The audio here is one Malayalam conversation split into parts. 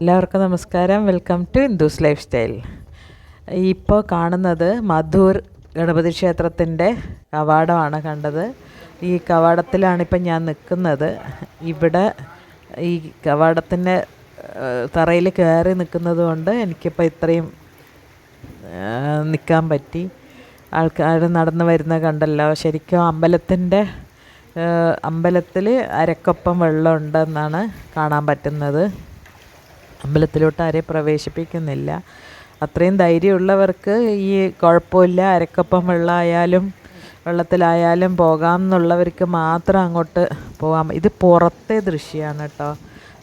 എല്ലാവർക്കും നമസ്കാരം. Welcome to Hindus life style ഇപ്പോൾ കാണുന്നത് മധൂർ ഗണപതി ക്ഷേത്രത്തിന്റെ കവാടമാണ് കണ്ടത്. ഈ കവാടത്തിലാണിപ്പം ഞാൻ നിൽക്കുന്നത്. ഇവിടെ ഈ കവാടത്തിന്റെ തറയിൽ കയറി നിൽക്കുന്നത് കൊണ്ട് എനിക്കിപ്പോൾ ഇത്രയും നിൽക്കാൻ പറ്റി. ആൾക്കാർ നടന്നു വരുന്ന കണ്ടല്ലോ. ശരിക്കും അമ്പലത്തിന്റെ അമ്പലത്തിൽ അരക്കൊപ്പം വെള്ളമുണ്ടെന്നാണ് കാണാൻ പറ്റുന്നത്. അമ്പലത്തിലോട്ട് ആരെയും പ്രവേശിപ്പിക്കുന്നില്ല. അത്രയും ധൈര്യമുള്ളവർക്ക് ഈ കുഴപ്പമില്ല. അരക്കപ്പം വെള്ളമായാലും വെള്ളത്തിലായാലും പോകാം എന്നുള്ളവർക്ക് മാത്രം അങ്ങോട്ട് പോകാം ഇത് പുറത്തെ ദൃശ്യമാണ് കേട്ടോ.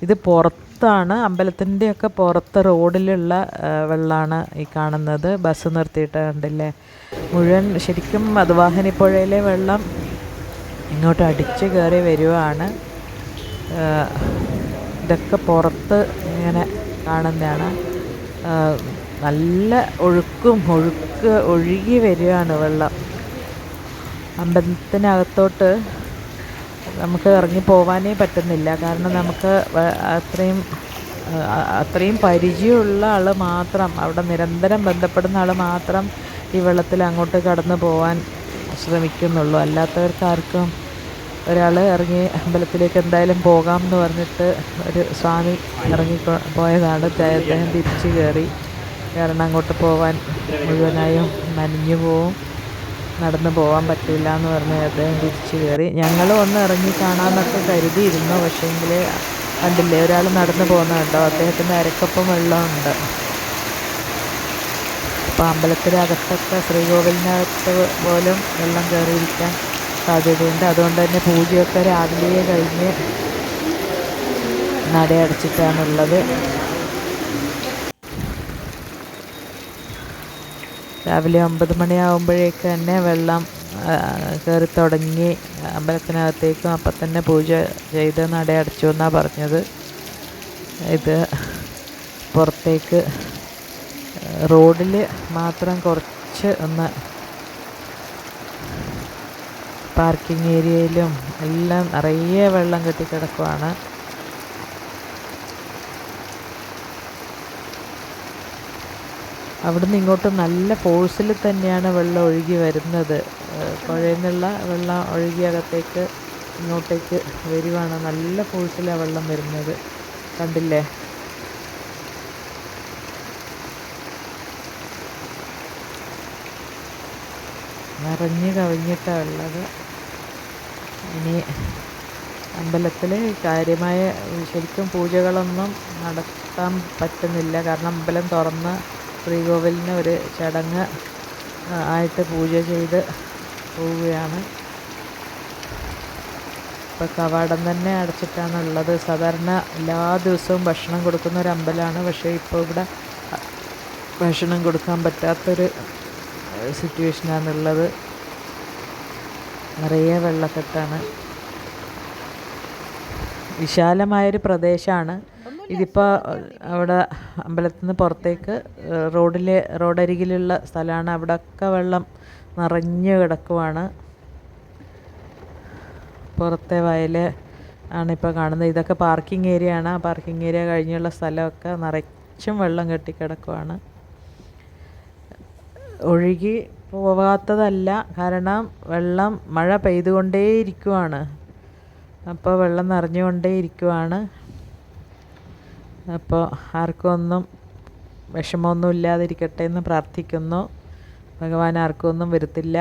ഇത് പുറത്താണ് അമ്പലത്തിന്റെയൊക്കെ പുറത്ത് റോഡിലുള്ള വെള്ളമാണ് ഈ കാണുന്നത്. ബസ് നിർത്തിയിട്ട് കണ്ടില്ലേ? മുഴുവൻ ശരിക്കും മധുവാഹിനിപ്പുഴയിലെ വെള്ളം ഇങ്ങോട്ട് അടിച്ച് കയറി വരുവാണ്. ഇതൊക്കെ പുറത്ത് ഇങ്ങനെ കാണുന്നതാണ്. നല്ല ഒഴുക്കും ഒഴുക്ക് ഒഴുകി വരികയാണ് വെള്ളം. അമ്പലത്തിനകത്തോട്ട് നമുക്ക് ഇറങ്ങി പോവാനേ പറ്റുന്നില്ല. കാരണം നമുക്ക് അത്രയും അത്രയും പരിചയമുള്ള ആൾ മാത്രം അവിടെ നിരന്തരം ബന്ധപ്പെടുന്ന ആൾ മാത്രം ഈ വെള്ളത്തിൽ അങ്ങോട്ട് കടന്നു പോവാൻ ശ്രമിക്കുന്നുള്ളൂ. അല്ലാത്തവർക്കാർക്കും ഒരാൾ ഇറങ്ങി അമ്പലത്തിലേക്ക് എന്തായാലും പോകാം എന്ന് പറഞ്ഞിട്ട് ഒരു സ്വാമി ഇറങ്ങി പോയതാണ്. അദ്ദേഹം തിരിച്ചു കയറി. കാരണം അങ്ങോട്ട് പോകാൻ മുഴുവനായും നനഞ്ഞു പോവും. നടന്നു പോകാൻ പറ്റില്ല എന്ന് പറഞ്ഞ് അദ്ദേഹം തിരിച്ചു കയറി. ഞങ്ങൾ ഒന്ന് ഇറങ്ങി കാണാമെന്നൊക്കെ കരുതിയിരുന്നു. പക്ഷേങ്കിൽ കണ്ടില്ലേ ഒരാൾ നടന്നു പോകുന്ന കേട്ടോ അദ്ദേഹത്തിന്റെ അരക്കപ്പം വെള്ളമുണ്ട് അപ്പോൾ അമ്പലത്തിനകത്തൊക്കെ ശ്രീകോവിലിനകത്ത് പോലും വെള്ളം കയറിയിരിക്കാൻ സാധ്യതയുണ്ട്. അതുകൊണ്ട് തന്നെ പൂജയൊക്കെ രാവിലെ കഴിഞ്ഞ് നടയടച്ചിട്ടാണുള്ളത് രാവിലെ ഒമ്പത് മണിയാകുമ്പോഴേക്ക് തന്നെ വെള്ളം കയറി തുടങ്ങി അമ്പലത്തിനകത്തേക്കും അപ്പം തന്നെ പൂജ ചെയ്ത് നടയടച്ചു എന്നാണ് പറഞ്ഞത്. ഇത് പുറത്തേക്ക് റോഡിൽ മാത്രം കുറച്ച് ഒന്ന് പാർക്കിംഗ് ഏരിയയിലും എല്ലാം നിറയെ വെള്ളം കെട്ടിക്കിടക്കുവാണ് അവിടുന്ന് ഇങ്ങോട്ട് നല്ല ഫോഴ്സിൽ തന്നെയാണ് വെള്ളം ഒഴുകി വരുന്നത്. പുഴയിൽ നിന്നുള്ള വെള്ളം ഒഴുകി അകത്തേക്ക് ഇങ്ങോട്ടേക്ക് വരുവാണ്. നല്ല ഫോഴ്സിലാണ് വെള്ളം വരുന്നത്. കണ്ടില്ലേ? നിറഞ്ഞു കവിഞ്ഞിട്ടാണ് ഉള്ളത്. ഇനി അമ്പലത്തിൽ കാര്യമായ ശരിക്കും പൂജകളൊന്നും നടത്താൻ പറ്റുന്നില്ല. കാരണം അമ്പലം തുറന്ന് ശ്രീകോവിലിന് ഒരു ചടങ്ങ് ആയിട്ട് പൂജ ചെയ്ത് പോവുകയാണ്. ഇപ്പോൾ കവാടം തന്നെ അടച്ചിട്ടാണുള്ളത്. സാധാരണ എല്ലാ ദിവസവും ഭക്ഷണം കൊടുക്കുന്ന ഒരു അമ്പലമാണ്. പക്ഷേ ഇപ്പോൾ ഇവിടെ ഭക്ഷണം കൊടുക്കാൻ പറ്റാത്തൊരു സിറ്റുവേഷനാണുള്ളത് നിറയെ വെള്ളക്കെട്ടാണ്. വിശാലമായൊരു പ്രദേശമാണ് ഇതിപ്പോൾ അവിടെ അമ്പലത്തിൽ നിന്ന് പുറത്തേക്ക് റോഡിലെ റോഡരികിലുള്ള സ്ഥലമാണ് അവിടെയൊക്കെ വെള്ളം നിറഞ്ഞു കിടക്കുവാണ്. പുറത്തെ വയൽ ആണിപ്പോൾ കാണുന്നത്. ഇതൊക്കെ പാർക്കിംഗ് ഏരിയ ആണ് ആ പാർക്കിംഗ് ഏരിയ കഴിഞ്ഞുള്ള സ്ഥലമൊക്കെ നിറച്ചും വെള്ളം കെട്ടിക്കിടക്കുവാണ്. ഒഴുകി പോവാത്തതല്ല. കാരണം വെള്ളം മഴ പെയ്തുകൊണ്ടേയിരിക്കുവാണ്. അപ്പോൾ വെള്ളം നിറഞ്ഞുകൊണ്ടേയിരിക്കുവാണ്. അപ്പോൾ ആർക്കും ഒന്നും വിഷമമൊന്നും ഇല്ലാതിരിക്കട്ടെ എന്ന് പ്രാർത്ഥിക്കുന്നു. ഭഗവാൻ ആർക്കും ഒന്നും വരുത്തില്ല.